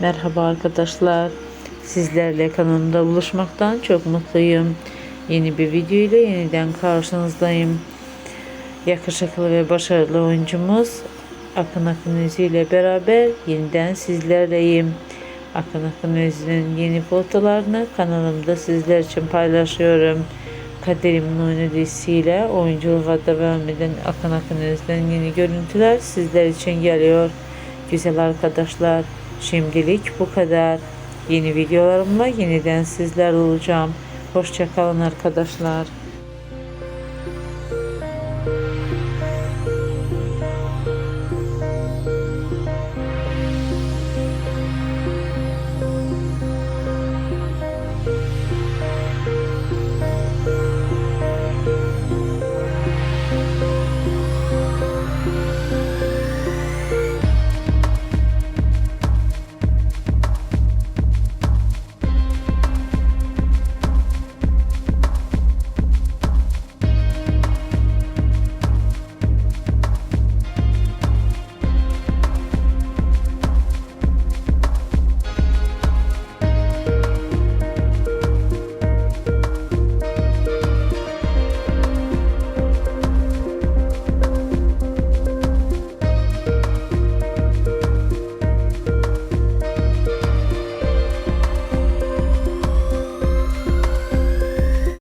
Merhaba arkadaşlar. Sizlerle kanalımda buluşmaktan çok mutluyum. Yeni bir video ile yeniden karşınızdayım. Yakışıklı ve başarılı oyuncumuz Akın Akın Özü ile beraber yeniden sizlerleyim. Akın Akın Özü'nün yeni fotolarını kanalımda sizler için paylaşıyorum. Kaderimin oyunu dizisiyle oyunculuğa devam eden Akın Akın Öz'den yeni görüntüler sizler için geliyor. Güzel arkadaşlar, şimdilik bu kadar. Yeni videolarımla yeniden sizler olacağım. Hoşçakalın arkadaşlar.